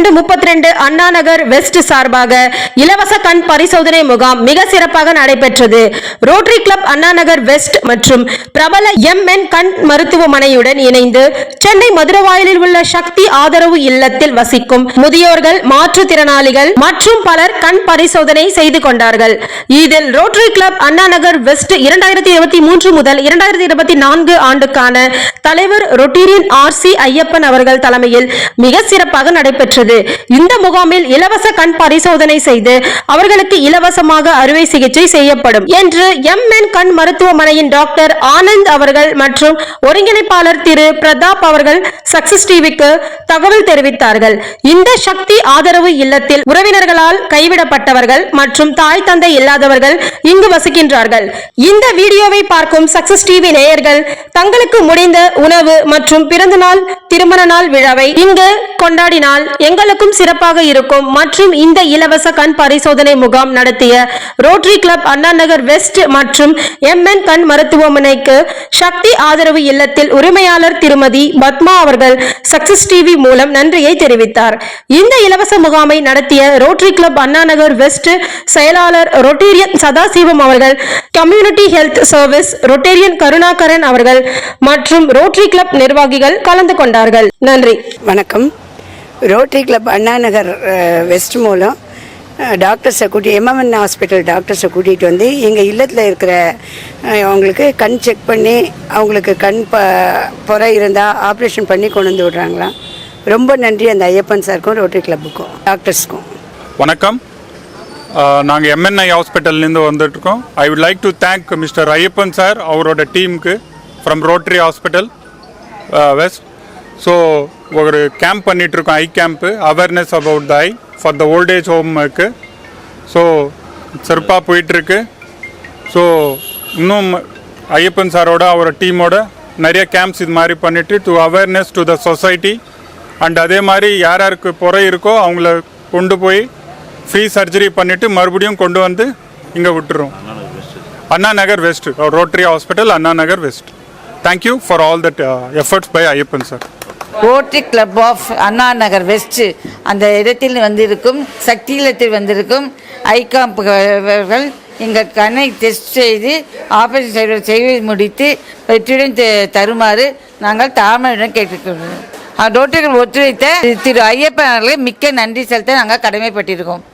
பன்னிரண்டு முப்பத்தி ரெண்டு அண்ணா நகர் வெஸ்ட் சார்பாக இலவச கண் பரிசோதனை முகாம் மிக சிறப்பாக நடைபெற்றது. Rotary club Anna Nagar west மற்றும் பிரபல எம் என் கண் மருத்துவமனையுடன் இணைந்து சென்னை மதுரவாயலில் உள்ள சக்தி ஆதரவு இல்லத்தில் வசிக்கும் முதியோர்கள் மாற்றுத்திறனாளிகள் மற்றும் பலர் கண் பரிசோதனை செய்து கொண்டார்கள். இதில் Rotary club Anna Nagar west இரண்டாயிரத்தி இருபத்தி மூன்று முதல் இரண்டாயிரத்தி இருபத்தி நான்கு ஆண்டுக்கான தலைவர் ரொட்டீரியன் ஆர் சி ஐயப்பன் அவர்கள் தலைமையில் மிக சிறப்பாக நடைபெற்றது. இந்த முகாமில் இலவச கண் பரிசோதனை செய்து அவர்களுக்கு இலவசமாக அறுவை சிகிச்சை செய்யப்படும் என்று எம் என் கண் மருத்துவமனையின் டாக்டர் ஆனந்த் அவர்கள் மற்றும் ஒருங்கிணைப்பாளர் திரு பிரதாப் அவர்கள் சக்சஸ் டிவிக்கு தகவல் தெரிவித்தார்கள். இந்த சக்தி ஆதரவு இல்லத்தில் உறவினர்களால் கைவிடப்பட்டவர்கள் மற்றும் தாய் தந்தை இல்லாதவர்கள் இங்கு வசிக்கின்றார்கள். இந்த வீடியோவை பார்க்கும் சக்சஸ் டிவி நேயர்கள் தங்களுக்கு முடிந்த உணவு மற்றும் பிறந்தநாள் திருமண நாள் விழாவை இங்கு கொண்டாடினால் உங்களுக்கும் சிறப்பாக இருக்கும் மற்றும் இந்த இலவச கண் பரிசோதனை முகாம் நடத்திய Rotary club Anna Nagar west மற்றும் எம் என் கண் மருத்துவமனைக்கு சக்தி ஆதரவு இல்லத்தில் உரிமையாளர் திருமதி பத்மா அவர்கள் சக்சஸ் டிவி மூலம் நன்றியை தெரிவித்தார். இந்த இலவச முகாமை நடத்திய Rotary club Anna Nagar west செயலாளர் ரொட்டேரியன் சதாசிவம் அவர்கள் community health service Rotarian Karunakaran அவர்கள் மற்றும் ரோட்டரி கிளப் நிர்வாகிகள் கலந்து கொண்டார்கள். நன்றி. வணக்கம். Rotary club Anna Nagar west மூலம் டாக்டர்ஸை கூட்டி எம்எம்என் ஹாஸ்பிட்டல் டாக்டர்ஸை கூட்டிகிட்டு வந்து எங்கள் இல்லத்தில் இருக்கிற அவங்களுக்கு கண் செக் பண்ணி அவங்களுக்கு கண் ப புறை இருந்தால் ஆப்ரேஷன் பண்ணி கொண்டு வந்து விடுறாங்களாம் ரொம்ப நன்றி அந்த ஐயப்பன் சாருக்கும் ரோட்டரி கிளப்புக்கும் டாக்டர்ஸ்க்கும். வணக்கம். நாங்கள் எம்என்ஐ ஹாஸ்பிட்டல்லேருந்து வந்துட்டுருக்கோம். I would like to thank mister Ayyappan sir அவரோட டீமுக்கு from Rotary hospital west so ஒரு கேம்ப் பண்ணிகிட்ருக்கோம் eye camp awareness about the eye for the old age ஹோமுக்கு so சிறப்பாக போயிட்டுருக்கு. ஸோ இன்னும் ஐயப்பன் சாரோட அவரோட டீமோட நிறைய கேம்ப்ஸ் இது மாதிரி பண்ணிவிட்டு to awareness to the society and அதே மாதிரி யார் யாருக்கு புறை இருக்கோ அவங்கள கொண்டு போய் ஃப்ரீ சர்ஜரி பண்ணிவிட்டு மறுபடியும் கொண்டு வந்து இங்கே விட்டுரும் Anna Nagar west. Rotary hospital Anna Nagar west. Thank you for all that efforts by Ayyappan sir. Rotary club of Anna Nagar west அந்த இடத்தில் வந்திருக்கும் சக்தி இல்லத்தில் வந்திருக்கும் ஐகாம்பர்கள் எங்கள் கண்ணை டெஸ்ட் செய்து ஆபரேஷன் செய்வது செய்து முடித்து வெற்றியுடன் தருமாறு நாங்கள் தாழ்மையுடன் கேட்டுக்கொள்கிறோம். டோட்டர்கள் ஒத்துழைத்த திரு ஐயப்பன் அவர்களுக்கு மிக்க நன்றி செலுத்த நாங்கள் கடமைப்பட்டிருக்கோம்.